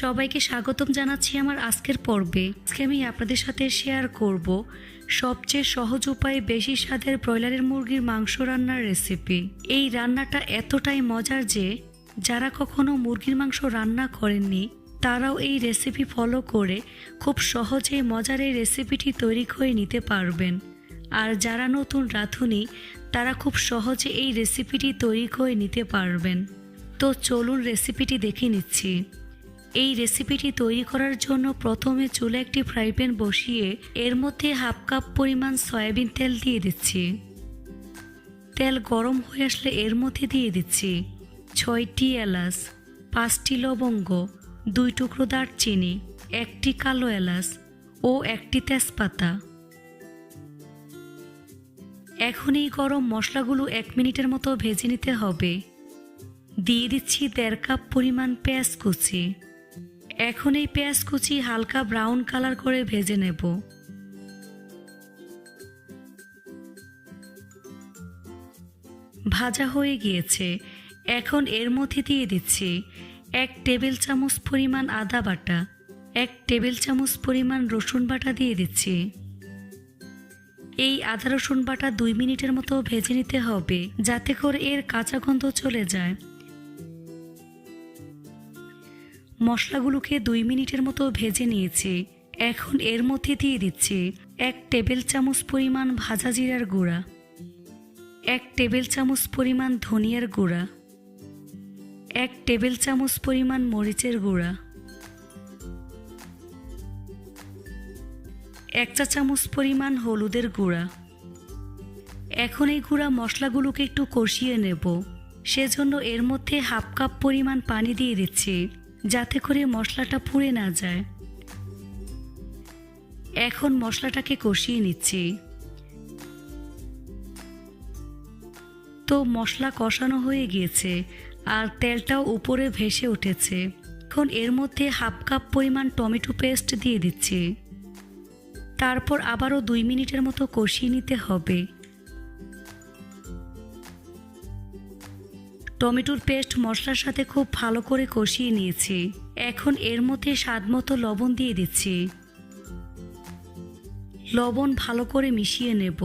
সবাইকে স্বাগতম জানাচ্ছি আমার আজকের পর্বে। আজকে আমি আপনাদের সাথে শেয়ার করব সবচেয়ে সহজ উপায়ে বেশি স্বাদের ব্রয়লারের মুরগির মাংস রান্নার রেসিপি এই রান্নাটা এতটাই মজার যে, যারা কখনো মুরগির মাংস রান্না করেননি, তারাও এই রেসিপি ফলো করে খুব সহজেই মজার এই রেসিপিটি তৈরি করে নিতে পারবেন। আর যারা নতুন রাঁধুনি, তারা খুব সহজে এই রেসিপিটি তৈরি করে নিতে পারবেন। তো চলুন রেসিপিটি দেখে নিচ্ছি। এই রেসিপিটি তৈরি করার জন্য প্রথমে চুলে একটি ফ্রাই প্যান বসিয়ে এর মধ্যে হাফ কাপ পরিমাণ সয়াবিন তেল দিয়ে দিচ্ছি। তেল গরম হয়ে আসলে এর মধ্যে দিয়ে দিচ্ছি ছয়টি এলাচ, পাঁচটি লবঙ্গ, দুই টুকরো দারচিনি, একটি কালো এলাচ ও একটি তেজপাতা। এখন এই গরম মশলাগুলো এক মিনিটের মতো ভেজে নিতে হবে। দিয়ে দিচ্ছি দেড় কাপ পরিমাণ পেঁয়াজ কুচি। এখন এই পেঁয়াজ কুচি হালকা ব্রাউন কালার করে ভেজে নেব। ভাজা হয়ে গিয়েছে। এখন এর মধ্যে দিয়ে দিচ্ছি এক টেবিল চামচ পরিমাণ আদা বাটা, এক টেবিল চামচ পরিমাণ রসুন বাটা দিয়ে দিচ্ছি। এই আদা রসুন বাটা দুই মিনিটের মতো ভেজে নিতে হবে যাতে করে এর কাঁচা গন্ধ চলে যায়। মশলাগুলোকে দুই মিনিটের মতো ভেজে নিয়েছি। এখন এর মধ্যে দিয়ে দিচ্ছি এক টেবিল চামচ পরিমাণ ভাজা জিরার গুঁড়া, এক টেবিল চামচ পরিমাণ ধনিয়ার গুঁড়া, এক টেবিল চামচ পরিমাণ মরিচের গুঁড়া, এক চা চামচ পরিমাণ হলুদের গুঁড়া। এখন এই গুঁড়া মশলাগুলোকে একটু কষিয়ে নেব। সেজন্য এর মধ্যে হাফ কাপ পরিমাণ পানি দিয়ে দিচ্ছি। যাতে করে মশলাটা পুড়ে না যায়। এখন মশলাটাকে কষিয়ে নিচ্ছি। তো মশলা কষানো হয়ে গিয়েছে আর তেলটাও উপরে ভেসে উঠেছে। এখন এর মধ্যে হাফ কাপ পরিমাণ টমেটো পেস্ট দিয়ে দিচ্ছি। তারপর আবারও দুই মিনিটের মতো কষিয়ে নিতে হবে। টমেটোর পেস্ট মশলার সাথে খুব ভালো করে কষিয়ে নিয়েছি। এখন এর মধ্যে স্বাদ মতো লবণ দিয়ে দিচ্ছি। লবণ ভালো করে মিশিয়ে নেব।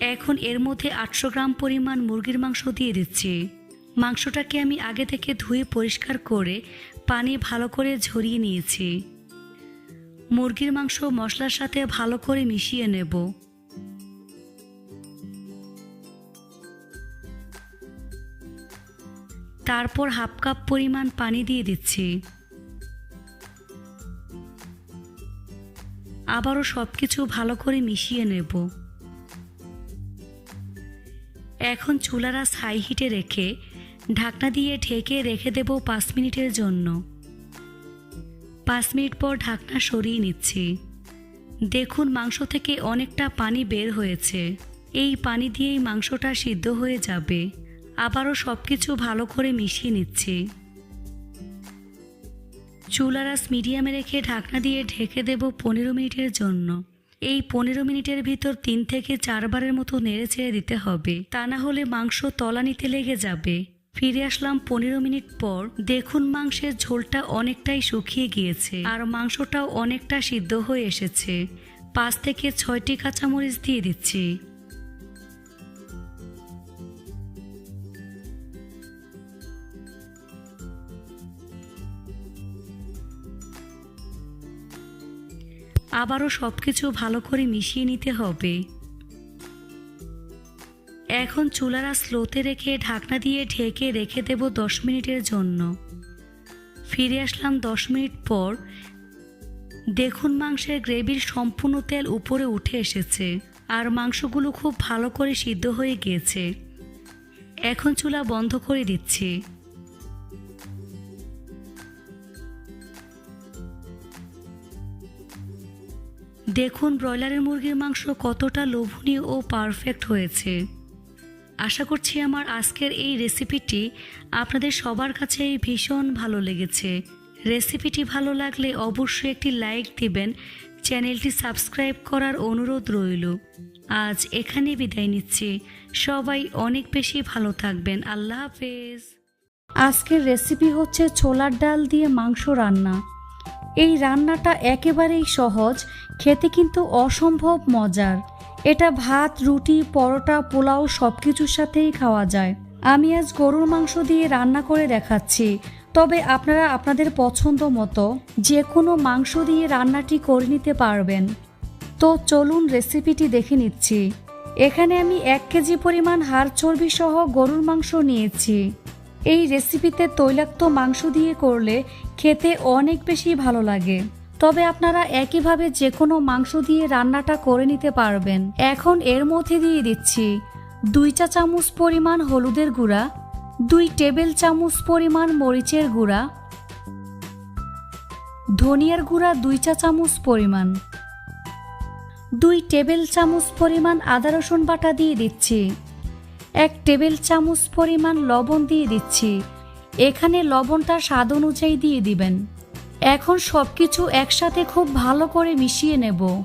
এখন এর মধ্যে আটশো গ্রাম পরিমাণ মুরগির মাংস দিয়ে দিচ্ছি। মাংসটাকে আমি আগে থেকে ধুয়ে পরিষ্কার করে পানি ভালো করে ঝরিয়ে নিয়েছি। মুরগির মাংস মশলার সাথে ভালো করে মিশিয়ে নেব। তারপর হাফ কাপ পরিমাণ পানি দিয়ে দিচ্ছি। আবারও সব কিছু ভালো করে মিশিয়ে নেব। এখন চুলারাস হাই হিটে রেখে ঢাকনা দিয়ে ঢেকে রেখে দেব পাঁচ মিনিটের জন্য। পাঁচ মিনিট পর ঢাকনা সরিয়ে নিচ্ছি। দেখুন মাংস থেকে অনেকটা পানি বের হয়েছে। এই পানি দিয়েই মাংসটা সিদ্ধ হয়ে যাবে। আবারও সব কিছু ভালো করে মিশিয়ে নিচ্ছি। চুলারাস মিডিয়ামে রেখে ঢাকনা দিয়ে ঢেকে দেব পনেরো মিনিটের জন্য। এই পনেরো মিনিটের ভিতর তিন থেকে চারবারের মতো নেড়ে ছেড়ে দিতে হবে। তা না হলে মাংস তলানিতে লেগে যাবে। ফিরে আসলাম পনেরো মিনিট পর। দেখুন মাংসের ঝোলটা অনেকটাই শুকিয়ে গিয়েছে আর মাংসটাও অনেকটা সিদ্ধ হয়ে এসেছে। পাঁচ থেকে ছয়টি কাঁচামরিচ দিয়ে দিচ্ছি। আবারও সব কিছু ভালো করে মিশিয়ে নিতে হবে। এখন চুলারা স্লোতে রেখে ঢাকনা দিয়ে ঢেকে রেখে দেব দশ মিনিটের জন্য। ফিরে আসলাম দশ মিনিট পর। দেখুন মাংসের গ্রেভির সম্পূর্ণ তেল উপরে উঠে এসেছে, আর মাংসগুলো খুব ভালো করে সিদ্ধ হয়ে গিয়েছে এখন চুলা বন্ধ করে দিচ্ছি। দেখুন ব্রয়লারের মুরগির মাংস কতটা লোভনীয় ও পারফেক্ট হয়েছে। আশা করছি আমার আজকের এই রেসিপিটি আপনাদের সবার কাছেই ভীষণ ভালো লেগেছে। রেসিপিটি ভালো লাগলে অবশ্যই একটি লাইক দিবেন, চ্যানেলটি সাবস্ক্রাইব করার অনুরোধ রইল। আজ এখানে বিদায় নিচ্ছি। সবাই অনেক বেশি ভালো থাকবেন। আল্লাহ হাফেজ। আজকের রেসিপি হচ্ছে ছোলার ডাল দিয়ে মাংস রান্না। এই রান্নাটা একেবারেই সহজ, খেতে কিন্তু অসম্ভব মজার। এটা ভাত, রুটি, পরোটা, পোলাও সব কিছুর সাথেই খাওয়া যায়। আমি আজ গরুর মাংস দিয়ে রান্না করে দেখাচ্ছি। তবে আপনারা আপনাদের পছন্দ মতো যে কোনো মাংস দিয়ে রান্নাটি করে নিতে পারবেন। তো চলুন রেসিপিটি দেখে নিচ্ছি। এখানে আমি এক কেজি পরিমাণ হাড় চর্বি সহ গরুর মাংস নিয়েছি। এই রেসিপিতে তৈলাক্ত মাংস দিয়ে করলে খেতে অনেক বেশি ভালো লাগে। তবে আপনারা একইভাবে যে কোনো মাংস দিয়ে রান্নাটা করে নিতে পারবেন। এখন এর মধ্যে দিয়ে দিচ্ছি দুই চা চামচ পরিমাণ হলুদের গুঁড়া, দুই টেবিল চামচ পরিমাণ মরিচের গুঁড়া, ধনিয়ার গুঁড়া দুই চা চামচ পরিমাণ, দুই টেবিল চামচ পরিমাণ আদা রসুন বাটা দিয়ে দিচ্ছি। এক টেবিল চামচ পরিমাণ লবণ দিয়ে দিচ্ছি। এখানে লবণটা স্বাদ অনুযায়ী দিয়ে দিবেন। এখন সব কিছু একসাথে খুব ভালো করে মিশিয়ে নেব।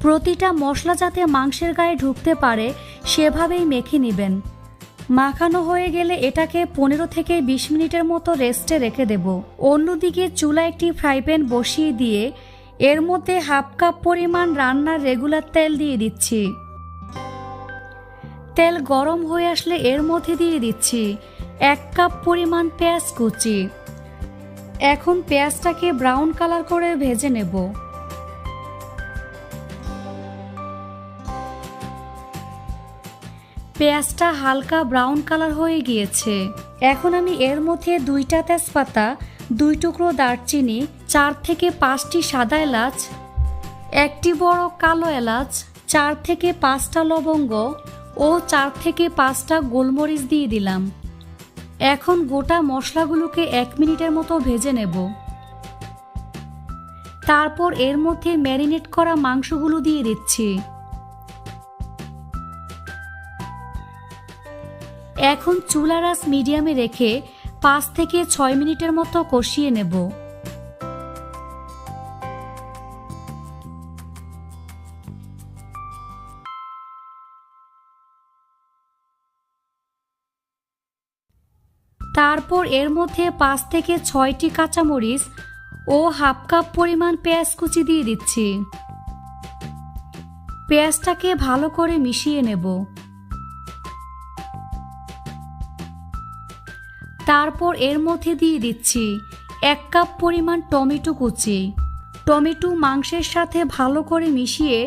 প্রতিটা মশলা যাতে মাংসের গায়ে ঢুকতে পারে, সেভাবেই মেখে নেবেন। মাখানো হয়ে গেলে এটাকে পনেরো থেকে বিশ মিনিটের মতো রেস্টে রেখে দেব। অন্যদিকে চুলা একটি ফ্রাই প্যান বসিয়ে দিয়ে এর মধ্যে হাফ কাপ পরিমাণ রান্নার রেগুলার তেল দিয়ে দিচ্ছি। তেল গরম হয়ে আসলে এর মধ্যে দিয়ে দিচ্ছি এক কাপ পরিমাণ পেঁয়াজ কুচি। এখন পেঁয়াজটাকে ব্রাউন কালার করে ভেজে নেব। পেঁয়াজটা হালকা ব্রাউন কালার হয়ে গিয়েছে। এখন আমি এর মধ্যে দুইটা তেজপাতা, দুই টুকরো দারচিনি, চার থেকে পাঁচটি সাদা এলাচ, একটি বড় কালো এলাচ, চার থেকে পাঁচটা লবঙ্গ ও চার থেকে পাঁচটা গোলমরিচ দিয়ে দিলাম। এখন গোটা মশলাগুলোকে এক মিনিটের মতো ভেজে নেব। তারপর এর মধ্যে ম্যারিনেট করা মাংসগুলো দিয়ে দিচ্ছি। এখন চুলা রাস মিডিয়ামে রেখে পাঁচ থেকে ছয় মিনিটের মতো কষিয়ে নেব। তারপর এর মধ্যে পাঁচ থেকে ছয়টি কাঁচামরিচ ও হাফ কাপ পরিমাণ পেঁয়াজ কুচি দিয়ে দিচ্ছি। পেঁয়াজটাকে ভালো করে মিশিয়ে নেব। তারপর এর মধ্যে দিয়ে দিচ্ছি এক কাপ পরিমাণ টমেটো কুচি। টমেটো মাংসের সাথে ভালো করে মিশিয়ে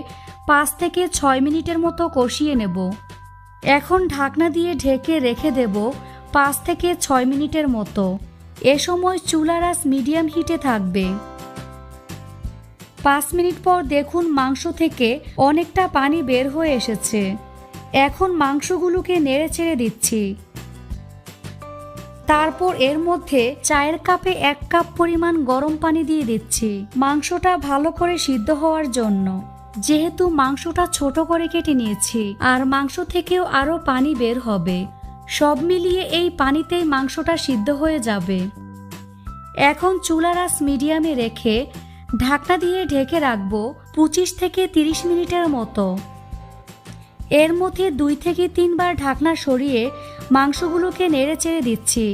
পাঁচ থেকে ছয় মিনিটের মতো কষিয়ে নেব। এখন ঢাকনা দিয়ে ঢেকে রেখে দেব পাঁচ থেকে ছয় মিনিটের মতো। এ সময় চুলার আঁচ মিডিয়াম হিটে থাকবে। পাঁচ মিনিট পর দেখুন মাংস থেকে অনেকটা পানি বের হয়ে এসেছে। এখন মাংসগুলোকে নেড়ে ছেড়ে দিচ্ছি। তারপর এর মধ্যে চায়ের কাপে এক কাপ পরিমাণ গরম পানি দিয়ে দিচ্ছি। মাংসটা ভালো করে সিদ্ধ হওয়ার জন্য। যেহেতু মাংসটা ছোট করে কেটে নিয়েছি, আর মাংস থেকেও আরও পানি বের হবে। সব মিলিয়ে এই পানিতেই মাংসটা সিদ্ধ হয়ে যাবে। এখন চুলার আঁচ মিডিয়ামে রেখে ঢাকনা দিয়ে ঢেকে রাখব পঁচিশ থেকে তিরিশ মিনিটের মতো। এর মধ্যে দুই থেকে তিনবার ঢাকনা সরিয়ে মাংসগুলোকে নেড়ে চেড়ে দিচ্ছি,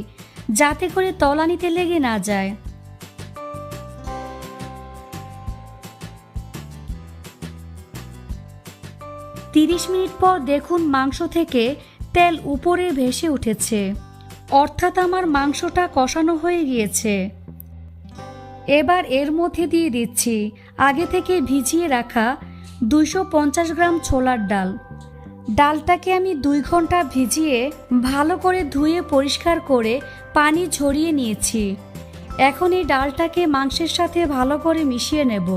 যাতে করে তলানিতে লেগে না যায়। তিরিশ মিনিট পর দেখুন মাংস থেকে তেল উপরে ভেসে উঠেছে। অর্থাৎ আমার মাংসটা কষানো হয়ে গিয়েছে। এবার এর মধ্যে দিয়ে দিচ্ছি আগে থেকে ভিজিয়ে রাখা দুইশো পঞ্চাশ গ্রাম ছোলার ডাল। ডালটাকে আমি দুই ঘণ্টা ভিজিয়ে ভালো করে ধুয়ে পরিষ্কার করে পানি ঝরিয়ে নিয়েছি। এখন এই ডালটাকে মাংসের সাথে ভালো করে মিশিয়ে নেব।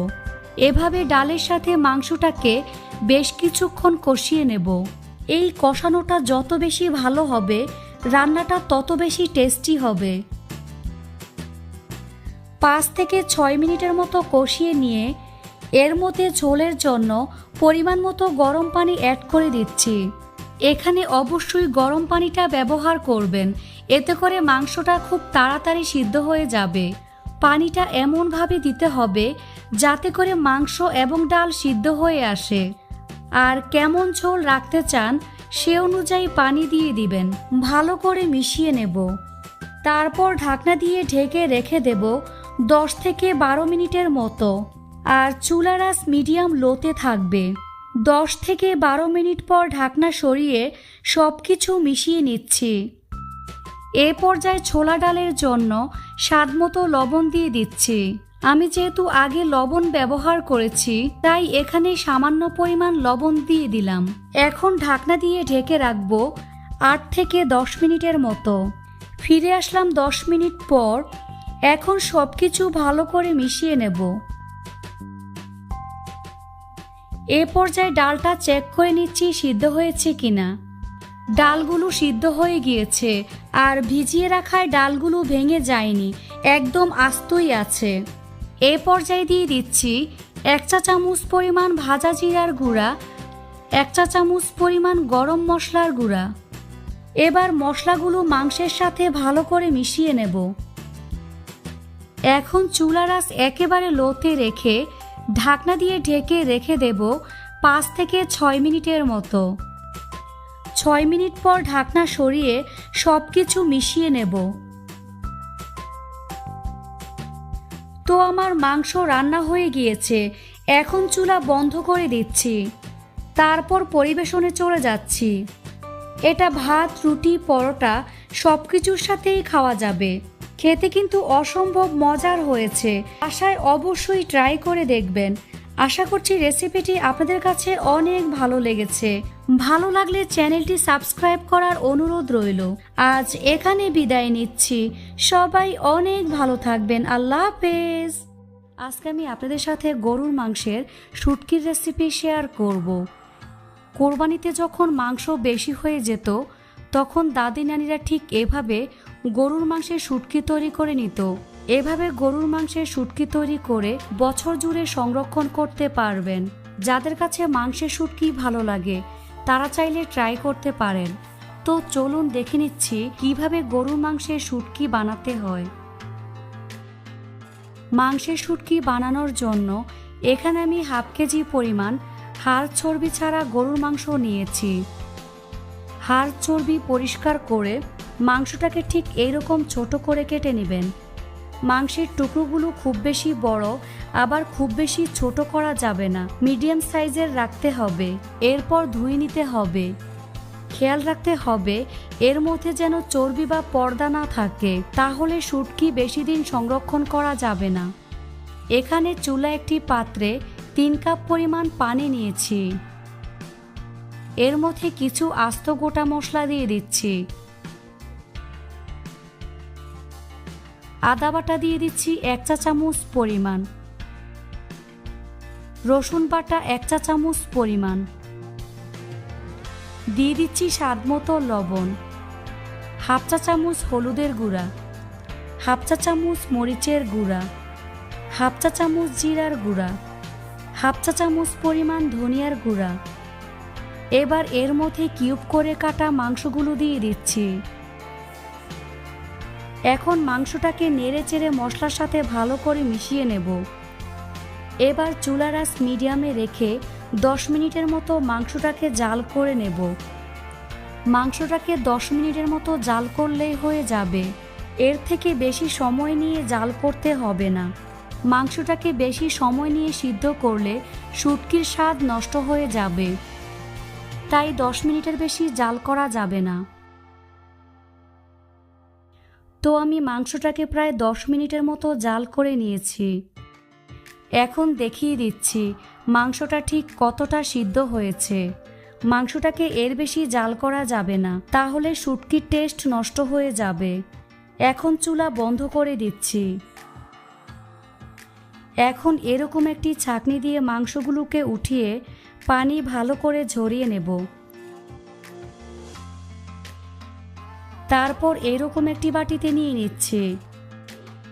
এভাবে ডালের সাথে মাংসটাকে বেশ কিছুক্ষণ কষিয়ে নেব। এই কষানোটা যত বেশি ভালো হবে, রান্নাটা তত বেশি টেস্টি হবে। পাঁচ থেকে ছয় মিনিটের মতো কষিয়ে নিয়ে এর মধ্যে ঝোলের জন্য পরিমাণ মতো গরম পানি অ্যাড করে দিচ্ছি। এখানে অবশ্যই গরম পানিটা ব্যবহার করবেন, এতে করে মাংসটা খুব তাড়াতাড়ি সিদ্ধ হয়ে যাবে। পানিটা এমনভাবে দিতে হবে যাতে করে মাংস এবং ডাল সিদ্ধ হয়ে আসে। আর কেমন ঝোল রাখতে চান, সে অনুযায়ী পানি দিয়ে দিবেন। ভালো করে মিশিয়ে নেব। তারপর ঢাকনা দিয়ে ঢেকে রেখে দেব দশ থেকে বারো মিনিটের মতো। আর চুলারাস মিডিয়াম লোতে থাকবে। দশ থেকে বারো মিনিট পর ঢাকনা সরিয়ে সব কিছু মিশিয়ে নিচ্ছি। এ পর্যায়ে ছোলা ডালের জন্য স্বাদমতো লবণ দিয়ে দিচ্ছি। আমি যেহেতু আগে লবণ ব্যবহার করেছি, তাই এখানে সামান্য পরিমাণ লবণ দিয়ে দিলাম। এখন ঢাকনা দিয়ে ঢেকে রাখব আট থেকে দশ মিনিটের মতো। ফিরে আসলাম দশ মিনিট পর। এখন সব কিছু ভালো করে মিশিয়ে নেব। এ পর্যায়ে ডালটা চেক করে নিচ্ছি সিদ্ধ হয়েছে কিনা। ডালগুলো সিদ্ধ হয়ে গিয়েছে, আর ভিজিয়ে রাখায় ডালগুলো ভেঙে যায়নি, একদম আস্তই আছে। এ পর্যায়ে দিয়ে দিচ্ছি এক চা চামচ পরিমাণ ভাজা জিরার গুঁড়া, এক চা চামচ পরিমাণ গরম মশলার গুঁড়া। এবার মশলাগুলো মাংসের সাথে ভালো করে মিশিয়ে নেব। এখন চুলারাস একেবারে লোতে রেখে ঢাকনা দিয়ে ঢেকে রেখে দেব পাঁচ থেকে ছয় মিনিটের মতো। ছয় মিনিট পর ঢাকনা সরিয়ে সব কিছু মিশিয়ে নেব। তো আমার মাংস রান্না হয়ে গিয়েছে। এখন চুলা বন্ধ করে দিচ্ছি। তারপর পরিবেশনে চলে যাচ্ছি। এটা ভাত, রুটি, পরোটা সব কিছুর সাথেই খাওয়া যাবে। খেতে কিন্তু অসম্ভব মজার হয়েছে। আশায় অবশ্যই ট্রাই করে দেখবেন। আশা করছি রেসিপিটি আপনাদের কাছে অনেক ভালো লেগেছে। ভালো লাগলে চ্যানেলটি সাবস্ক্রাইব করার অনুরোধ রইল। আজ এখানে বিদায় নিচ্ছি। সবাই অনেক ভালো থাকবেন। আল্লাহ হাফেজ। আজকে আমি আপনাদের সাথে গরুর মাংসের শুটকির রেসিপি শেয়ার করব। কোরবানিতে যখন মাংস বেশি হয়ে যেত, তখন দাদি নানিরা ঠিক এভাবে গরুর মাংসের শুটকি তৈরি করে নিত। এভাবে গরুর মাংসের শুটকি তৈরি করে বছর জুড়ে সংরক্ষণ করতে পারবেন। যাদের কাছে মাংসের শুটকি ভালো লাগে, তারা চাইলে ট্রাই করতে পারেন। তো চলুন দেখে নিচ্ছি কীভাবে গরুর মাংসের শুটকি বানাতে হয়। মাংসের শুটকি বানানোর জন্য এখানে আমি হাফ কেজি পরিমাণ হাড় চর্বি ছাড়া গরুর মাংস নিয়েছি। হাড় চর্বি পরিষ্কার করে মাংসটাকে ঠিক এইরকম ছোট করে কেটে নেবেন। মাংসের টুকরোগুলো খুব বেশি বড়, আবার খুব বেশি ছোট করা যাবে না। মিডিয়াম সাইজের রাখতে হবে, এরপর ধুয়ে নিতে হবে। খেয়াল রাখতে হবে, এর মধ্যে যেন চর্বি বা পর্দা না থাকে, তাহলে শুটকি বেশি দিন সংরক্ষণ করা যাবে না। এখানে চুলা একটি পাত্রে তিন কাপ পরিমাণ পানি নিয়েছি। এর মধ্যে কিছু আস্ত গোটা মশলা দিয়ে দিচ্ছি। আদা বাটা দিয়ে দিচ্ছি এক চা চামচ পরিমাণ। রসুন বাটা এক চা চামচ পরিমাণ। দিয়ে দিচ্ছি স্বাদ মতো লবণ। হাফ চা চামচ হলুদের গুঁড়া। হাফ চা চামচ মরিচের গুঁড়া। হাফ চা চামচ জিরার গুঁড়া। হাফ চা চামচ পরিমাণ ধনিয়ার গুঁড়া। এবার এর মধ্যে কিউব করে কাটা মাংসগুলো দিয়ে দিচ্ছি। এখন মাংসটাকে নেড়ে চেড়ে মশলার সাথে ভালো করে মিশিয়ে নেব। এবার চুলারাস মিডিয়ামে রেখে দশ মিনিটের মতো মাংসটাকে জাল করে নেব। মাংসটাকে দশ মিনিটের মতো জাল করলেই হয়ে যাবে। এর থেকে বেশি সময় নিয়ে জাল করতে হবে না। মাংসটাকে বেশি সময় নিয়ে সিদ্ধ করলে শুটকির স্বাদ নষ্ট হয়ে যাবে। তাই দশ মিনিটের বেশি জাল করা যাবে না। তো আমি মাংসটাকে প্রায় দশ মিনিটের মতো জাল করে নিয়েছি। এখন দেখিয়ে দিচ্ছি মাংসটা ঠিক কতটা সিদ্ধ হয়েছে। মাংসটাকে এর বেশি জাল করা যাবে না, তাহলে শুটকির টেস্ট নষ্ট হয়ে যাবে। এখন চুলা বন্ধ করে দিচ্ছি। এখন এরকম একটি ছাকনি দিয়ে মাংসগুলোকে উঠিয়ে পানি ভালো করে ঝরিয়ে নেব। তারপর এরকম একটি বাটিতে নিয়ে নিচ্ছে।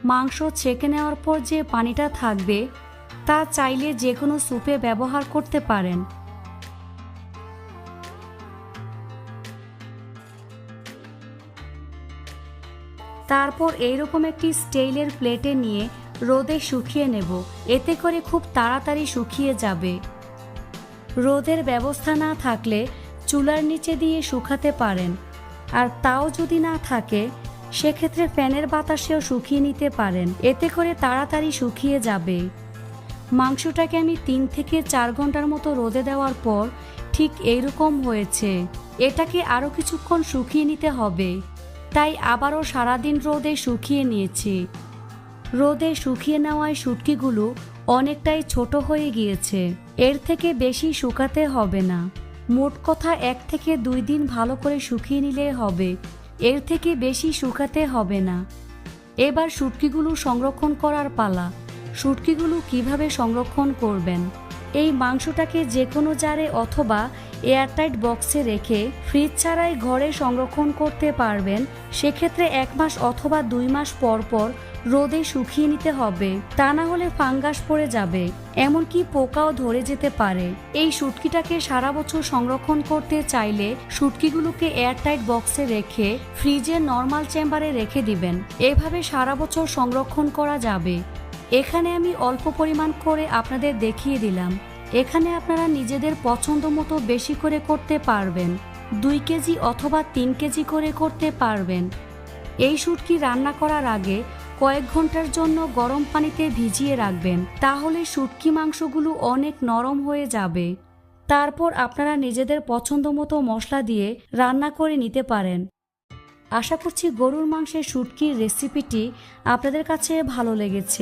মাংস ছেঁকে নেওয়ার পর যে পানিটা থাকবে, তা চাইলে যে কোনো স্যুপে ব্যবহার করতে পারেন। তারপর এইরকম একটি স্টেইলের প্লেটে নিয়ে রোদে শুকিয়ে নেব। এতে করে খুব তাড়াতাড়ি শুকিয়ে যাবে। রোদের ব্যবস্থা না থাকলে চুলার নিচে দিয়ে শুকাতে পারেন। আর তাও যদি না থাকে, সেক্ষেত্রে ফ্যানের বাতাসেও শুকিয়ে নিতে পারেন। এতে করে তাড়াতাড়ি শুকিয়ে যাবে। মাংসটাকে আমি তিন থেকে চার ঘণ্টার মতো রোদে দেওয়ার পর ঠিক এইরকম হয়েছে। এটাকে আরও কিছুক্ষণ শুকিয়ে নিতে হবে। তাই আবারও সারাদিন রোদে শুকিয়ে নিয়েছি। রোদে শুকিয়ে নেওয়ায় শুটকিগুলো অনেকটাই ছোট হয়ে গিয়েছে। এর থেকে বেশি শুকাতে হবে না। মোট কথা এক থেকে দুই দিন ভালো করে শুকিয়ে নিলে হবে। এর থেকে বেশি শুকাতে হবে না। এবার শুটকিগুলো সংরক্ষণ করার পালা। শুটকিগুলো কীভাবে সংরক্ষণ করবেন? এই মাংসটাকে যে কোনো জারে অথবা এয়ারটাইট বক্সে রেখে ফ্রিজ ছাড়াই ঘরে সংরক্ষণ করতে পারবেন। সেক্ষেত্রে এক মাস অথবা দুই মাস পর পর রোদে শুকিয়ে নিতে হবে। তা না হলে ফাঙ্গাস পড়ে যাবে। এমনকি পোকাও ধরে যেতে পারে। এই শুটকিটাকে সারা বছর সংরক্ষণ করতে চাইলে শুটকিগুলোকে এয়ারটাইট বক্সে রেখে ফ্রিজের নর্মাল চেম্বারে রেখে দিবেন। এভাবে সারা বছর সংরক্ষণ করা যাবে। এখানে আমি অল্প পরিমাণ করে আপনাদের দেখিয়ে দিলাম। এখানে আপনারা নিজেদের পছন্দ মতো বেশি করে করতে পারবেন। দুই কেজি অথবা তিন কেজি করে করতে পারবেন। এই শুটকি রান্না করার আগে কয়েক ঘণ্টার জন্য গরম পানিতে ভিজিয়ে রাখবেন, তাহলে শুটকি মাংসগুলো অনেক নরম হয়ে যাবে। তারপর আপনারা নিজেদের পছন্দ মতো মশলা দিয়ে রান্না করে নিতে পারেন। আশা করছি গরুর মাংসের শুটকির রেসিপিটি আপনাদের কাছে ভালো লেগেছে।